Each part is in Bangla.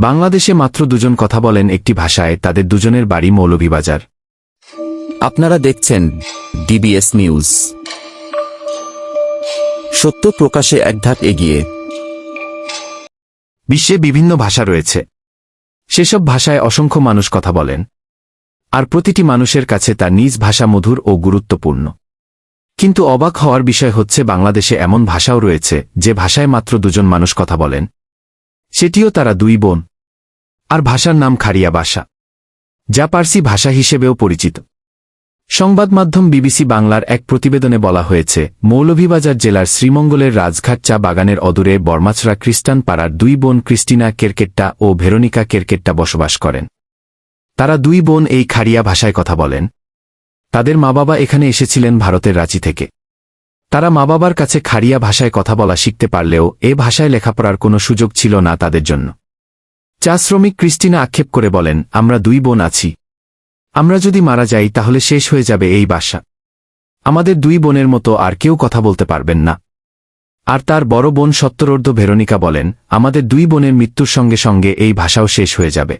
বাংলাদেশে মাত্র দুজন কথা বলেন একটি ভাষায় তাদের দুজনের বাড়ি মৌলভীবাজার। আপনারা দেখছেন ডিবিএস নিউজ সত্য প্রকাশে এক ধাপ এগিয়ে। বিশ্বে বিভিন্ন ভাষা রয়েছে। সেসব ভাষায় অসংখ্য মানুষ কথা বলেন। আর প্রতিটি মানুষের কাছে তার নিজ ভাষা মধুর ও গুরুত্বপূর্ণ। কিন্তু অবাক হওয়ার বিষয় হচ্ছে বাংলাদেশে এমন ভাষাও রয়েছে যে ভাষায় মাত্র দুজন মানুষ কথা বলেন। সেটিও তারা দুই বোন। আর ভাষার নাম খারিয়া ভাষা যা পার্সি ভাষা হিসেবেও পরিচিত। সংবাদ মাধ্যম বিবিসি বাংলার এক প্রতিবেদনে বলা হয়েছে, মৌলভীবাজার জেলার শ্রীমঙ্গলের রাজঘাট চা বাগানের অদূরে বর্মাছড়া খ্রিস্টান পাড়ার দুই বোন ক্রিস্টিনা কেরকেট্টা ও ভেরোনিকা কেরকেট্টা বসবাস করেন। তারা দুই বোন এই খাড়িয়া ভাষায় কথা বলেন। তাদের মা বাবা এখানে এসেছিলেন ভারতের রাঁচি থেকে। তারা মা বাবার কাছে খাড়িয়া ভাষায় কথা বলা শিখতে পারলেও এ ভাষায় লেখাপড়ার কোনো সুযোগ ছিল না তাদের জন্য। চা শ্রমিক ক্রিস্টিনা আক্ষেপ করে বলেন, আমরা দুই বোন আছি। আমরা যদি মারা যাই তাহলে শেষ হয়ে যাবে এই বাসা। আমাদের দুই বোনের মতো আর কেউ কথা বলতে পারবেন না। আর তার বড় বোন সত্তরর্ধ ভেরোনিকা বলেন, আমাদের দুই বোনের মৃত্যুর সঙ্গে সঙ্গে এই ভাষাও শেষ হয়ে যাবে।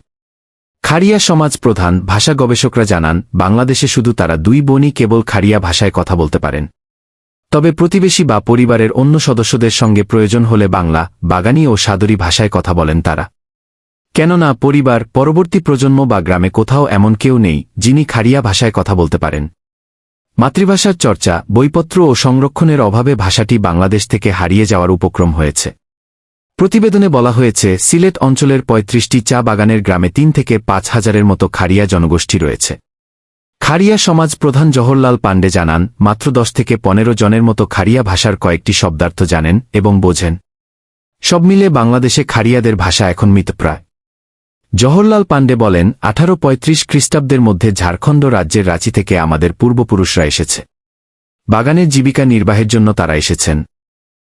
খাড়িয়া সমাজ প্রধান, ভাষা গবেষকরা জানান, বাংলাদেশে শুধু তারা দুই বোনই কেবল খাড়িয়া ভাষায় কথা বলতে পারেন। তবে প্রতিবেশী বা পরিবারের অন্য সদস্যদের সঙ্গে প্রয়োজন হলে বাংলা, বাগানি ও সাদরি ভাষায় কথা বলেন তারা। কেননা পরিবার, পরবর্তী প্রজন্ম বা গ্রামে কোথাও এমন কেউ নেই, যিনি খাড়িয়া ভাষায় কথা বলতে পারেন। মাতৃভাষার চর্চা, বইপত্র ও সংরক্ষণের অভাবে ভাষাটি বাংলাদেশ থেকে হারিয়ে যাওয়ার উপক্রম হয়েছে। প্রতিবেদনে বলা হয়েছে, সিলেট অঞ্চলের পঁয়ত্রিশটি চা বাগানের গ্রামে তিন থেকে পাঁচ হাজারের মতো খাড়িয়া জনগোষ্ঠী রয়েছে। খাড়িয়া সমাজ প্রধান জওহরলাল পাণ্ডে জানান, মাত্র দশ থেকে পনেরো জনের মতো খাড়িয়া ভাষার কয়েকটি শব্দার্থ জানেন এবং বোঝেন। সব মিলে বাংলাদেশে খাড়িয়াদের ভাষা এখন মৃতপ্রায়। জওহরলাল পাণ্ডে বলেন, আঠারো পঁয়ত্রিশ খ্রিস্টাব্দের মধ্যে ঝাড়খণ্ড রাজ্যের রাঁচি থেকে আমাদের পূর্বপুরুষরা এসেছে। বাগানের জীবিকা নির্বাহের জন্য তারা এসেছেন।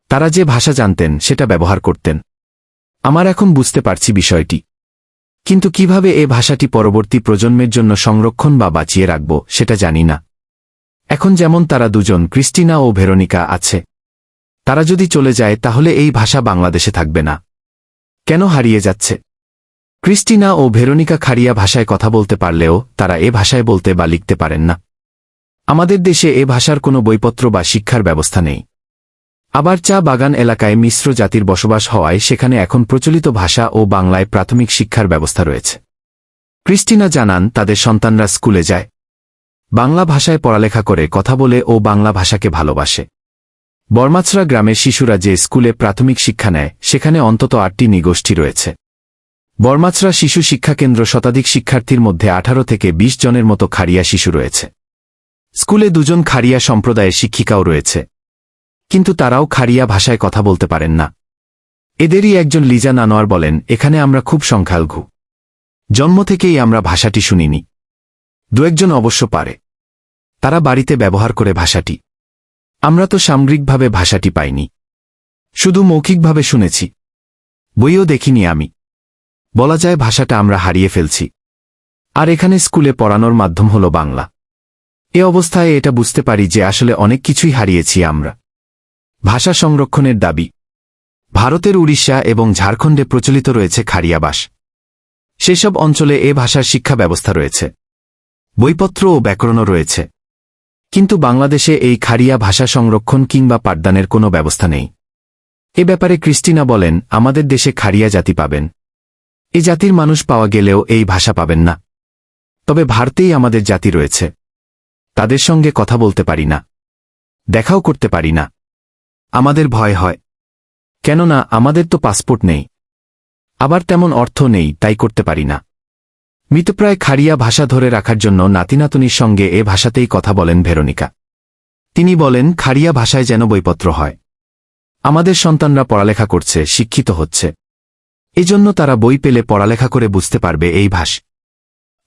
তারা যে ভাষা জানতেন, সেটা ব্যবহার করতেন। আমার এখন বুঝতে পারছি বিষয়টি। কিন্তু কীভাবে এ ভাষাটি পরবর্তী প্রজন্মের জন্য সংরক্ষণ বা বাঁচিয়ে রাখব, সেটা জানি না। এখন যেমন তারা দুজন, ক্রিস্টিনা ও ভেরোনিকা আছে। তারা যদি চলে যায়, তাহলে এই ভাষা বাংলাদেশে থাকবে না। কেন হারিয়ে যাচ্ছে? ক্রিস্টিনা ও ভেরোনিকা খারিয়া ভাষায় কথা বলতে পারলেও তারা এ ভাষায় বলতে বা লিখতে পারেন না। আমাদের দেশে এ ভাষার কোনো বইপত্র বা শিক্ষার ব্যবস্থা নেই। আবার চা বাগান এলাকায় মিশ্র জাতির বসবাস হওয়ায় সেখানে এখন প্রচলিত ভাষা ও বাংলায় প্রাথমিক শিক্ষার ব্যবস্থা রয়েছে। ক্রিস্টিনা জানান, তাদের সন্তানরা স্কুলে যায়। বাংলা ভাষায় পড়ালেখা করে, কথা বলে ও বাংলা ভাষাকে ভালোবাসে। বর্মাছড়া গ্রামের শিশুরা যে স্কুলে প্রাথমিক শিক্ষা নেয়, সেখানে অন্তত আটটি নিগোষ্ঠী রয়েছে। বর্মাছড়া শিশু শিক্ষাকেন্দ্র শতাধিক শিক্ষার্থীর মধ্যে আঠারো থেকে ২০ জনের মতো খাড়িয়া শিশু রয়েছে। স্কুলে দুজন খাড়িয়া সম্প্রদায়ের শিক্ষিকাও রয়েছে। কিন্তু তারাও খাড়িয়া ভাষায় কথা বলতে পারেন না। এদেরই একজন লিজা নানোয়ার বলেন, এখানে আমরা খুব সংখ্যালঘু। জন্ম থেকেই আমরা ভাষাটি শুনিনি। দু একজন অবশ্য পারে। তারা বাড়িতে ব্যবহার করে ভাষাটি। আমরা তো সামগ্রিকভাবে ভাষাটি পাইনি। শুধু মৌখিকভাবে শুনেছি। বইও দেখিনি আমি। বলা যায় ভাষাটা আমরা হারিয়ে ফেলছি। আর এখানে স্কুলে পড়ানোর মাধ্যম হল বাংলা। এ অবস্থায় এটা বুঝতে পারি যে আসলে অনেক কিছুই হারিয়েছি আমরা। ভাষা সংরক্ষণের দাবি। ভারতের উড়িষ্যা এবং ঝাড়খণ্ডে প্রচলিত রয়েছে খাড়িয়াবাস সেসব অঞ্চলে এ ভাষার শিক্ষা ব্যবস্থা রয়েছে। বইপত্র ও ব্যাকরণও রয়েছে। কিন্তু বাংলাদেশে এই খাড়িয়া ভাষা সংরক্ষণ কিংবা পাঠদানের কোনো ব্যবস্থা নেই। এ ব্যাপারে ক্রিস্টিনা বলেন, আমাদের দেশে খাড়িয়া জাতি পাবেন। এ জাতির মানুষ পাওয়া গেলেও এই ভাষা পাবেন না। তবে ভারতেই আমাদের জাতি রয়েছে। তাদের সঙ্গে কথা বলতে পারি না। দেখাও করতে পারি না। আমাদের ভয় হয়। কেননা আমাদের তো পাসপোর্ট নেই। আবার তেমন অর্থ নেই, তাই করতে পারি না। মৃতপ্রায় খাড়িয়া ভাষা ধরে রাখার জন্য নাতিনাতনির সঙ্গে এ ভাষাতেই কথা বলেন ভেরোনিকা। তিনি বলেন খাড়িয়া ভাষায় যেন বইপত্র হয়। আমাদের সন্তানরা পড়ালেখা করছে, শিক্ষিত হচ্ছে। এজন্য তারা বই পেলে পড়ালেখা করে বুঝতে পারবে এই ভাষ।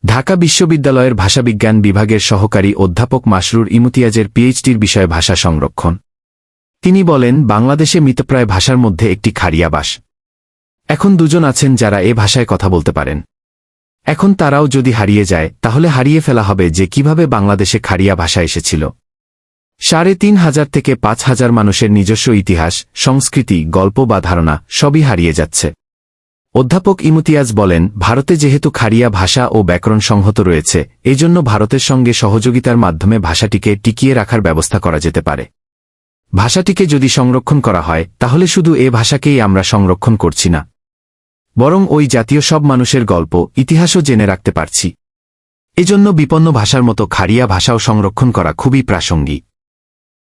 ঢাকা বিশ্ববিদ্যালয়ের ভাষাবিজ্ঞান বিভাগের সহকারী অধ্যাপক মাসরুর ইমতিয়াজের পিএইচডির বিষয়ে ভাষা সংরক্ষণ। তিনি বলেন, বাংলাদেশে মিতপ্রায় ভাষার মধ্যে একটি খাড়িয়া বাস এখন দুজন আছেন যারা এ ভাষায় কথা বলতে পারেন। এখন তারাও যদি হারিয়ে যায়, তাহলে হারিয়ে ফেলা হবে যে কীভাবে বাংলাদেশে খাড়িয়া ভাষা এসেছিল। সাড়ে তিন হাজার থেকে পাঁচ হাজার মানুষের নিজস্ব ইতিহাস, সংস্কৃতি, গল্প বা ধারণা সবই হারিয়ে যাচ্ছে। অধ্যাপক ইমতিয়াজ বলেন, ভারতে যেহেতু খারিয়া ভাষা ও ব্যাকরণ সংহত রয়েছে, এজন্য ভারতের সঙ্গে সহযোগিতার মাধ্যমে ভাষাটিকে টিকিয়ে রাখার ব্যবস্থা করা যেতে পারে। ভাষাটিকে যদি সংরক্ষণ করা হয়, তাহলে শুধু এ ভাষাকেই আমরা সংরক্ষণ করছি না। বরং ওই জাতীয় সব মানুষের গল্প, ইতিহাসও জেনে রাখতে পারছি। এজন্য বিপন্ন ভাষার মতো খারিয়া ভাষাও সংরক্ষণ করা খুবই প্রাসঙ্গিক।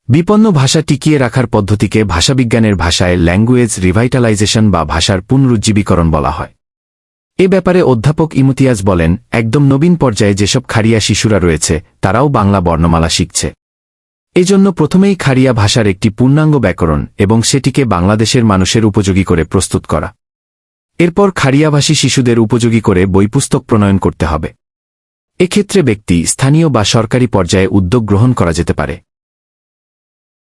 বিপন্ন ভাষা টিকিয়ে রাখার পদ্ধতিকে ভাষাবিজ্ঞানের ভাষায় ল্যাঙ্গুয়েজ রিভাইটালাইজেশন বা ভাষার পুনরুজ্জীবীকরণ বলা হয়। এ ব্যাপারে অধ্যাপক ইমতিয়াজ বলেন, একদম নবীন পর্যায়ে যেসব খারিয়া শিশুরা রয়েছে, তারাও বাংলা বর্ণমালা শিখছে। এজন্য প্রথমেই খারিয়া ভাষার একটি পূর্ণাঙ্গ ব্যাকরণ এবং সেটিকে বাংলাদেশের মানুষের উপযোগী করে প্রস্তুত করা। এরপর খারিয়াভাষী শিশুদের উপযোগী করে বইপুস্তক প্রণয়ন করতে হবে। এক্ষেত্রে ব্যক্তি, স্থানীয় বা সরকারি পর্যায়ে উদ্যোগ গ্রহণ করা যেতে পারে।